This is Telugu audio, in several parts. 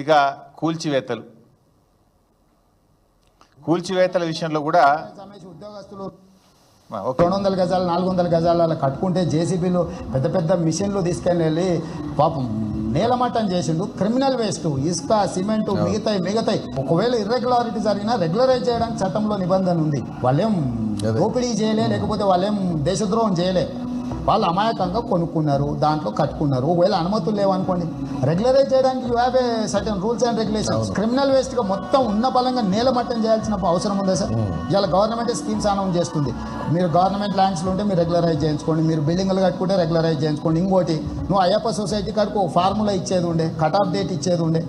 ఇక కూల్చివేతలు. కూల్చివేతల విషయంలో కూడా ఉద్యోగస్తులు రెండు వందల గజాలు నాలుగు వందల గజాలు అలా కట్టుకుంటే జేసీబీలు పెద్ద పెద్ద మిషన్లు తీసుకెళ్ళి వెళ్ళి పాపం నేలమట్టం చేసిండు. క్రిమినల్ వేస్ట్ ఇసుక సిమెంట్ మిగతాయి మిగతాయి. ఒకవేళ ఇర్రెగ్యులారిటీ జరిగినా రెగ్యులరైజ్ చేయడానికి చట్టంలో నిబంధన ఉంది. వాళ్ళేం దోపిడీ చేయలే లేకపోతే వాళ్ళేం దేశద్రోహం చేయలే. వాళ్ళు అమాయకంగా కొనుక్కున్నారు దాంట్లో కట్టుకున్నారు. ఒకవేళ అనుమతులు లేవనుకోండి రెగ్యులరైజ్ చేయడానికి you have a certain rules and regulations criminal వేస్ట్గా మొత్తం ఉన్న బలంగా నేలమట్టం చేయాల్సిన అవసరం ఉందా సార్? ఇవాళ గవర్నమెంట్ స్కీమ్స్ అనౌన్స్ చేస్తుంది. మీరు గవర్నమెంట్ ల్యాండ్స్లో ఉంటే మీరు రెగ్యులరైజ్ చేయించుకోండి. మీరు బిల్డింగ్లు కట్టుకుంటే రెగ్యులరైజ్ చేయించుకోండి. ఇంకోటి నువ్వు అయ్యప్ప సొసైటీ కాడికి ఒక ఫార్ములా ఇచ్చేది ఉండే కట్ ఆఫ్ డేట్ ఇచ్చేది ఉండే.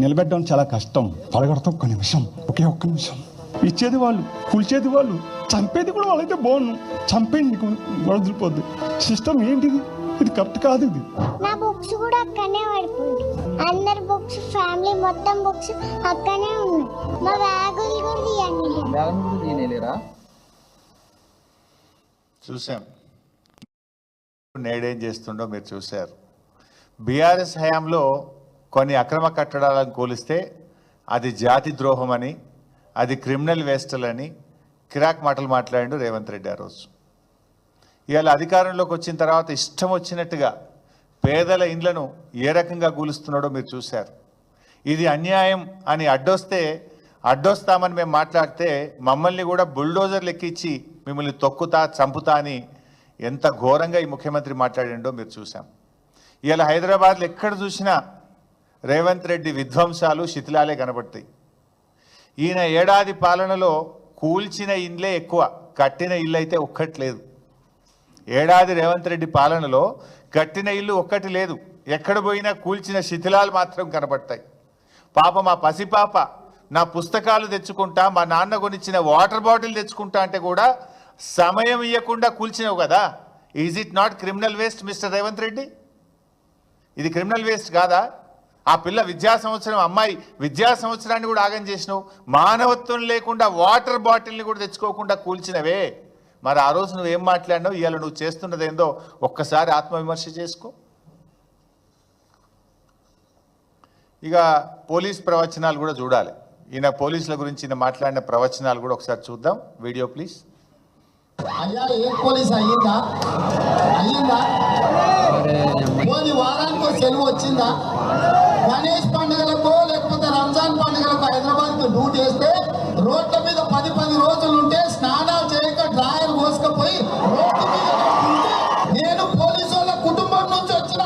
నిలబెట్టడం చాలా కష్టం. పడగొడతాం ఒక్క నిమిషం ఒకే ఒక్క నిమిషం. ఇచ్చేది వాళ్ళు కూల్చేది వాళ్ళు. చంపేది కూడా వాళ్ళైతే బాగుండు చంపేయండి వదిలిపోద్ది సిస్టమ్ ఏంటిది? ఇది కరెక్ట్ కాదు ఇది. నా బుక్స్ కూడా అక్కడనే పడిపోయింది అందరి బుక్స్ ఫ్యామిలీ మొత్తం బుక్స్ అక్కడనే ఉన్నాయి. మా బ్యాగులు కూడా తీయండి. బ్యాగ్ కూడా తీయలేరా? చూసాం నేడేం చేస్తుండో మీరు చూశారు. బీఆర్ఎస్ హయాంలో కొన్ని అక్రమ కట్టడాలను కూలిస్తే అది జాతి ద్రోహం అని అది క్రిమినల్ వేస్టలని కిరాక్ మాటలు మాట్లాడిండు రేవంత్ రెడ్డి ఆ రోజు. ఇవాళ అధికారంలోకి వచ్చిన తర్వాత ఇష్టం వచ్చినట్టుగా పేదల ఇండ్లను ఏ రకంగా కూలుస్తున్నాడో మీరు చూశారు. ఇది అన్యాయం అని అడ్డొస్తే అడ్డొస్తామని మేము మాట్లాడితే మమ్మల్ని కూడా బుల్డోజర్లు ఎక్కించి మిమ్మల్ని తొక్కుతా చంపుతా అని ఎంత ఘోరంగా ఈ ముఖ్యమంత్రి మాట్లాడిండో మీరు చూసాం ఇవాళ హైదరాబాద్లో ఎక్కడ చూసినా రేవంత్ రెడ్డి విధ్వంసాలు శిథిలాలే కనబడతాయి. ఈయన ఏడాది పాలనలో కూల్చిన ఇండ్లే ఎక్కువ కట్టిన ఇల్లు అయితే ఒక్కట్లేదు ఏడాది రేవంత్ రెడ్డి పాలనలో కట్టిన ఇల్లు ఒక్కటి లేదు. ఎక్కడ పోయినా కూల్చిన శిథిలాలు మాత్రం కనబడతాయి. పాప మా పసిపాప నా పుస్తకాలు తెచ్చుకుంటా మా నాన్న కొనిచ్చిన వాటర్ బాటిల్ తెచ్చుకుంటా అంటే కూడా సమయం ఇవ్వకుండా కూల్చినావు కదా. Is it not criminal waste Mister Revanth Reddy? ఇది క్రిమినల్ వేస్ట్ కాదా? ఆ పిల్ల విద్యా సంవత్సరం అమ్మాయి విద్యా సంవత్సరాన్ని కూడా ఆగం చేసినావు. మానవత్వం లేకుండా వాటర్ బాటిల్ని కూడా తెచ్చుకోకుండా కూల్చినవే. మరి ఆ రోజు నువ్వేం మాట్లాడినావు? ఇవాళ నువ్వు చేస్తున్నది ఏందో ఒక్కసారి ఆత్మవిమర్శ చేసుకో. ఇక పోలీస్ ప్రవచనాలు కూడా చూడాలి. ఈయన పోలీసుల గురించి ఈయన మాట్లాడిన ప్రవచనాలు కూడా ఒకసారి చూద్దాం. Video please. అయ్యా ఏ పోలీస్ అయ్యిందా? అయ్యిందా? పోని వారానికి సెలవు వచ్చిందా? గణేష్ పండుగలకో లేకపోతే రంజాన్ పండుగలకు హైదరాబాద్కు డ్యూటీ వేస్తే రోడ్ల మీద పది పది రోజులు ఉంటే స్నానాలు చేయక డ్రాయర్ పోసుకపోయి రోడ్డు మీద నేను పోలీసు వాళ్ళ కుటుంబం నుంచి వచ్చిన.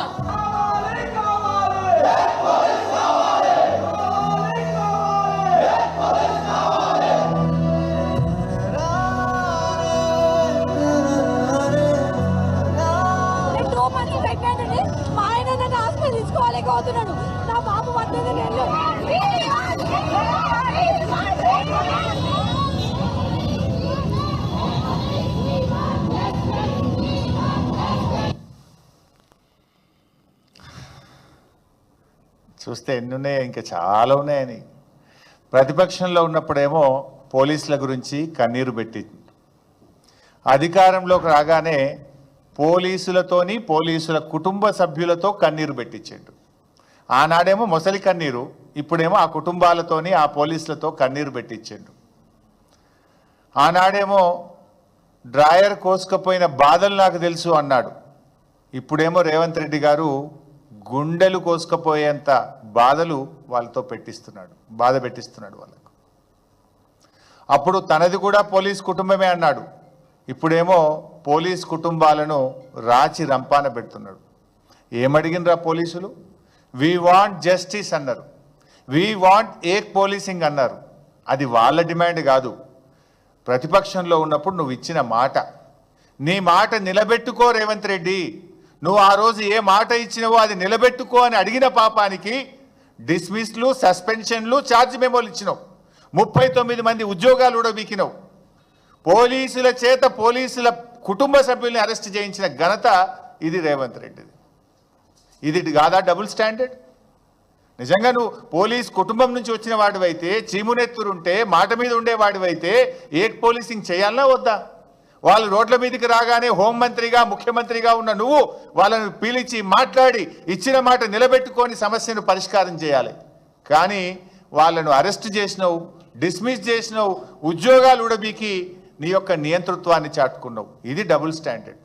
నేను టూ మంత్స్ ప్రెగ్నెంట్ని మా ఆయన నన్ను హాస్పిటల్ తీసుకోలేకపోతున్నాడు చూస్తే ఎన్ని ఉన్నాయో ఇంకా చాలా ఉన్నాయని. ప్రతిపక్షంలో ఉన్నప్పుడేమో పోలీసుల గురించి కన్నీరు పెట్టి అధికారంలోకి రాగానే పోలీసులతోని పోలీసుల కుటుంబ సభ్యులతో కన్నీరు పెట్టించాడు. ఆనాడేమో మొసలి కన్నీరు ఇప్పుడేమో ఆ కుటుంబాలతోని ఆ పోలీసులతో కన్నీరు పెట్టించాడు ఆనాడేమో డ్రాయర్ కోసుకపోయిన బాధలు నాకు తెలుసు అన్నాడు. ఇప్పుడేమో రేవంత్ రెడ్డి గారు గుండెలు కోసుకపోయేంత బాధలు వాళ్ళతో పెట్టిస్తున్నాడు బాధ పెట్టిస్తున్నాడు వాళ్ళకు. అప్పుడు తనది కూడా పోలీస్ కుటుంబమే అన్నాడు. ఇప్పుడేమో పోలీస్ కుటుంబాలను రాచి రంపాన పెడుతున్నాడు. ఏమడిగినరా పోలీసులు? వి వాంట్ జస్టిస్ అన్నారు. వి వాంట్ ఏక్ పోలీసింగ్ అన్నారు. అది వాళ్ళ డిమాండ్ కాదు. ప్రతిపక్షంలో ఉన్నప్పుడు నువ్వు ఇచ్చిన మాట. నీ మాట నిలబెట్టుకో రేవంత్ రెడ్డి. నువ్వు ఆ రోజు ఏ మాట ఇచ్చినవో అది నిలబెట్టుకో అని అడిగిన పాపానికి డిస్మిస్లు సస్పెన్షన్లు ఛార్జ్ మెమోలు ఇచ్చినావు. ముప్పై తొమ్మిది మంది ఉద్యోగాలు కూడా పోలీసుల చేత పోలీసుల కుటుంబ సభ్యుల్ని అరెస్ట్ చేయించిన ఘనత ఇది రేవంత్ రెడ్డిది. ఇది కాదా డబుల్ స్టాండర్డ్? నిజంగా నువ్వు పోలీస్ కుటుంబం నుంచి వచ్చిన వాడివైతే చీమునెత్తురుంటే మాట మీద ఉండేవాడివైతే ఏ పోలీసింగ్ చేయాలన్నా వద్దా? వాళ్ళు రోడ్ల మీదకి రాగానే హోంమంత్రిగా ముఖ్యమంత్రిగా ఉన్న నువ్వు వాళ్ళను పీలిచి మాట్లాడి ఇచ్చిన మాట నిలబెట్టుకొని సమస్యను పరిష్కారం చేయాలి. కానీ వాళ్ళను అరెస్ట్ చేసినావు డిస్మిస్ చేసినావు ఉద్యోగాలు ఉడబీకి నీ యొక్క నియంతృత్వాన్ని చాటుకున్నావు. ఇది డబుల్ స్టాండర్డ్.